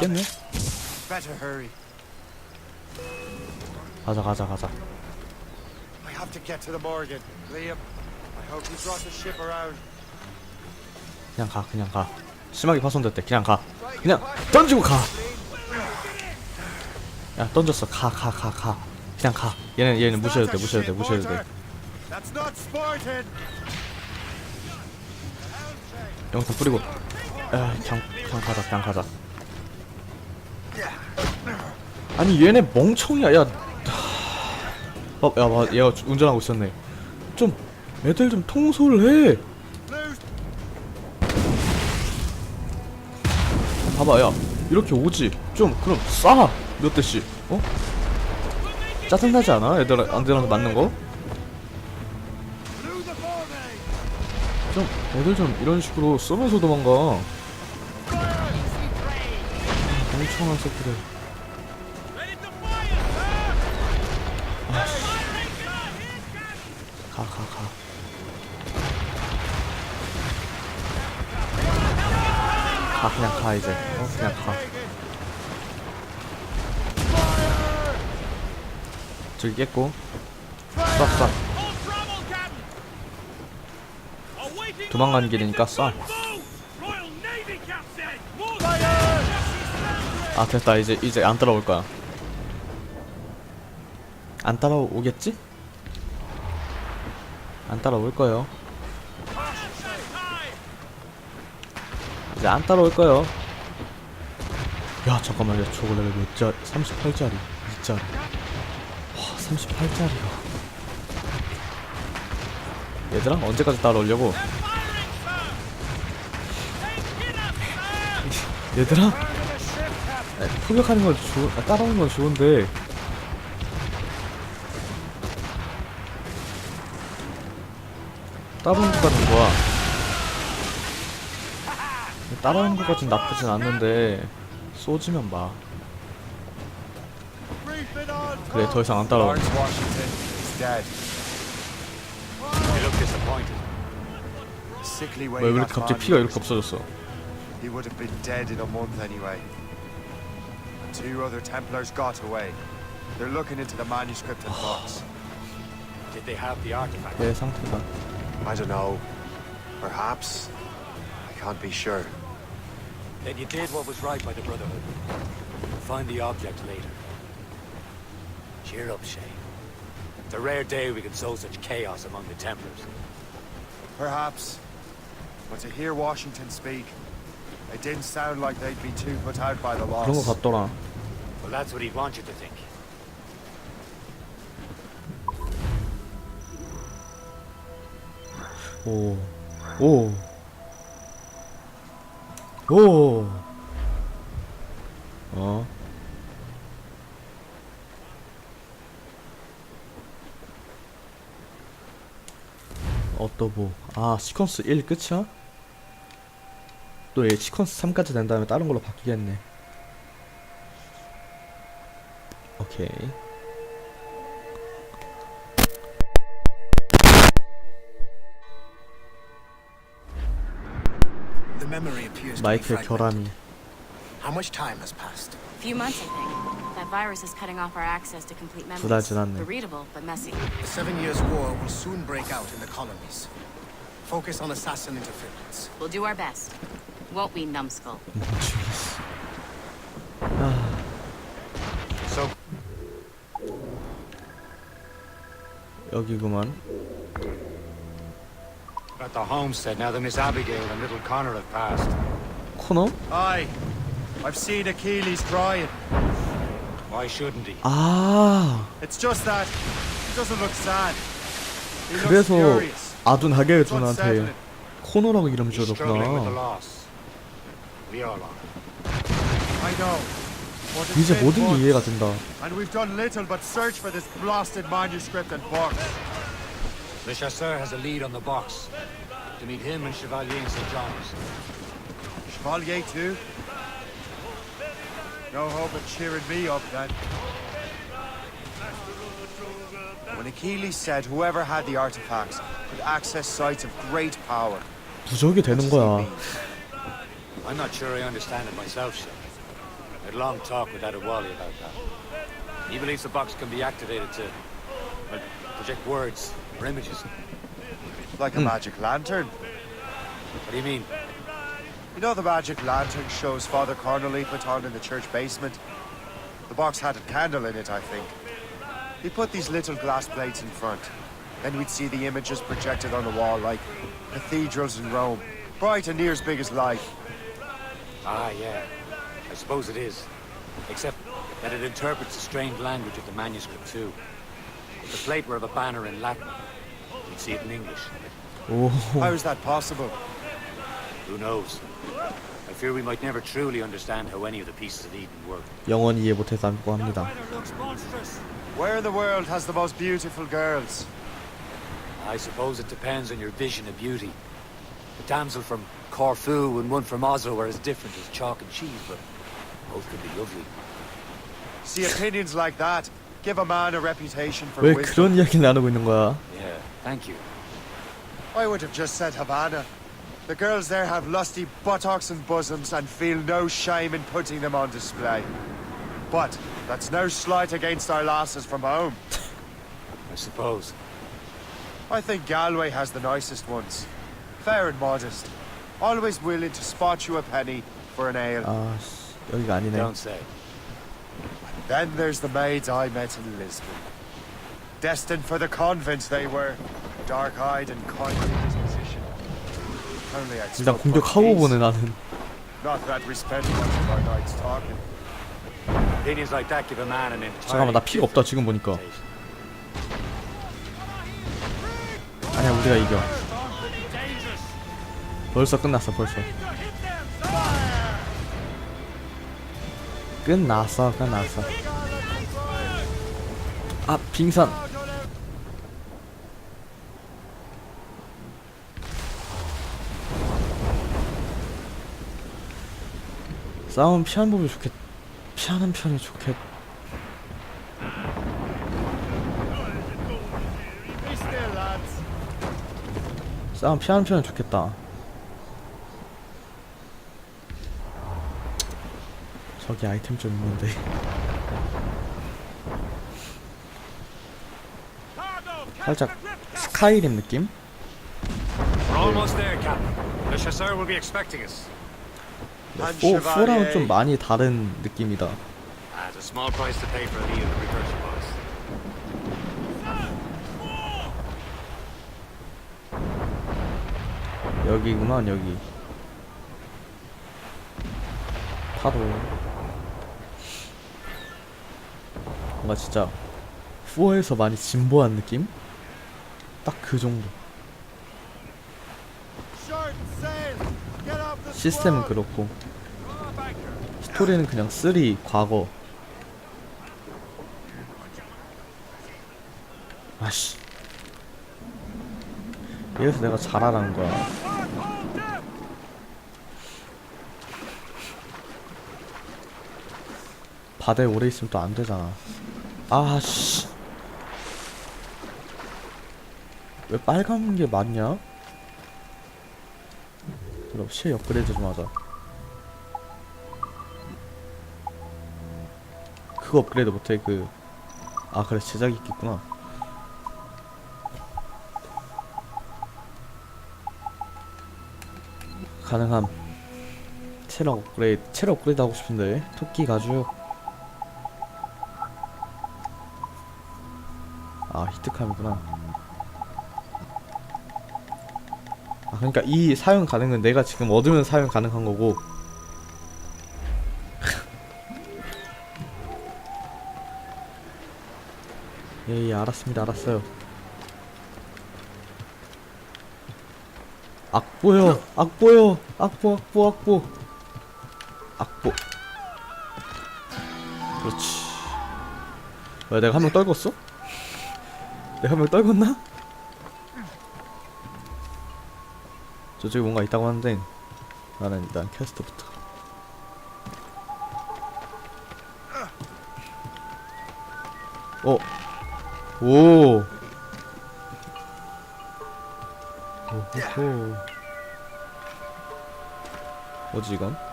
깼네? Better hurry. 가자 가자 가자 I have to get to the Morgan. Liam, I hope you brought the ship around. 그냥 가 그냥 가 심하게 파손됐대 그냥 가 그냥 던지고 가 야 던졌어 가 가 가가 그냥 가 얘는 얘는 무시해도 돼 무시해도 돼 무시해도 돼 Walter. That's not Spartan. 영상 뿌리고 에 그냥 그냥 가자 그냥 가자 아니 얘네 멍청이야 야 어, 야, 봐, 얘가 주- 운전하고 있었네. 좀, 애들 좀 통솔 해. 봐봐, 야, 이렇게 오지. 좀, 그럼 쏴. 몇 대씩, 어? 짜증나지 않아? 애들, 애들한테 맞는 거? 좀, 애들 좀 이런 식으로 쏘면서 도망가. 멍청한 새끼들. 가, 가, 가. 가, 그냥 가, 이제. 어, 그냥 가. 저기 깼고. 쏴, 쏴. 도망가는 길이니까 쏴. 아, 됐다. 이제, 이제 안 따라올 거야. 안 따라오겠지? 안 따라올 거예요. 이제 안 따라올 거예요. 야, 잠깐만. 야, 저거 레벨 몇 짜? 38짜리. 2짜리. 와, 38짜리야. 얘들아, 언제까지 따라오려고? 얘들아? 아, 포격하는 건 좋, 아, 따라오는 건 좋은데. 따라오는 것까진 좋아. 따라오는 것까진 나쁘진 않는데 쏘지면 on. 그래 더 이상 안 따라와. 왜 이렇게 갑자기 피가 이렇게 없어졌어? He would have been dead in a month anyway. Two other Templars got away. They're looking into the manuscript and books. Did they have the artifact? 얘 상태가. I don't know. Perhaps. I can't be sure. Then you did what was right by the Brotherhood. Find the object later. Cheer up, Shay. It's a rare day we can sow such chaos among the Templars. Perhaps. But to hear Washington speak, it didn't sound like they'd be too put out by the 그런 거 loss. 같더라. Well, that's what he'd want you to think. 오. 오. 오. 어. 어떠보. 아, 시퀀스 1 끝이야? 또 얘 시퀀스 3까지 된 다음에 다른 걸로 바뀌겠네. 오케이. The memory appears to be 마이클. 결함이. How much time has passed? few months, I think. That virus is cutting off our access to complete 달 memories. 지났네. They're readable, but messy. The Seven Years' War will soon break out in the colonies. Focus on assassin interference. We'll do our best. Won't we, numbskull? So, 여기구만. at the homestead, now that Miss Abigail and little Connor have passed. 코너? Aye. I've seen Achilles crying. Why shouldn't he? 아. It's just that he doesn't look sad. He looks 그래서 furious. 아둔 It's 하게준한테 unsettling. 코너라고 이름 He's struggling with the 지어줬구나. loss. 이제 been 모든 게 months, 이해가 된다. And we've done little but search for this blasted manuscript and book. Le Chasseur has a lead on the box. To meet him and Chevalier in St. John's. Chevalier too? No hope of cheering me up then. When Achilles said whoever had the artifacts could access sites of great power, 부적이 what 되는 does he 거야. mean? I'm not sure I understand it myself, Shay. had a long talk with Adewale about that. He believes the box can be activated to, well, project words or images. Like a hmm. magic lantern. What do you mean? You know the magic lantern shows Father Cornely put on in the church basement? The box had a candle in it, I think. He put these little glass plates in front. Then we'd see the images projected on the wall like cathedrals in Rome. Bright and near as big as life. Ah, yeah. I suppose it is. Except that it interprets the strange language of the manuscript, too. If the plate were of a banner in Latin, we'd see it in English. 오 How is that possible? Who knows? I fear we might never truly understand how any of the pieces of Eden work. 영원히 이해 못해서 안고 합니다 looks monstrous. Where in the world has the most beautiful girls? I suppose it depends on your vision of beauty. The damsel from Corfu and one from Oslo are as different as chalk and cheese, but both could be lovely. See, opinions like that give a man a reputation for 왜 wisdom. 그런 이야기를 나누고 있는 거야 Yeah, thank you. I would have just said Havana. The girls there have lusty buttocks and bosoms and feel no shame in putting them on display. But that's no slight against our lasses from home. I suppose. I think Galway has the nicest ones. Fair and modest. Always willing to spot you a penny for an ale. 아씨 여기가 아니네 Don't say. Then there's the maids I met in Lisbon. Destined for the convent they were. Dark-eyed and kindly disposition. Only I'd 일단 stood for 공격하고 peace. 보네 나는 Not that we spent much of our nights talking. Opinions like that give a man an entirely 잠깐만 나 피가 없다 지금 보니까 아니야 우리가 이겨 벌써 끝났어 벌써. 끝났어 끝났어. 아 빙산 싸움 피하는 법이 좋겠 피하는 편이 좋겠. 싸움 피하는 편이 좋겠다 저기 아이템 좀 있는데 살짝 스카이림 느낌? 오, 쉐바리에. 4랑은 좀 많이 다른 느낌이다. 여기구만 여기 파도 뭔가 진짜 4에서 많이 진보한 느낌? 딱 그 정도. 시스템은 그렇고. 스토리는 그냥 3 과거. 아씨. 이래서 내가 잘하라는 거야. 바다에 오래 있으면 또 안 되잖아. 아씨. 왜 빨간 게 맞냐? 그럼 실 업그레이드 좀 하자. 그거 업그레이드 못해 그. 아 그래 제작이 있겠구나. 가능함. 체력 업그레이드 체력 업그레이드 하고 싶은데 토끼 가죽. 아 히트캄이구나. 아 그러니까 이 사용 가능은 내가 지금 얻으면 사용 가능한 거고. 예예 예, 알았습니다 알았어요. 악보요 악보요 악보 악보 악보. 악보. 그렇지. 왜 내가 한 명 떨궜어? 내가 한명 떨궜나? 저쪽에 뭔가 있다고 하는데 나는 일단 캐스트부터 어? 오! 오호호 이건?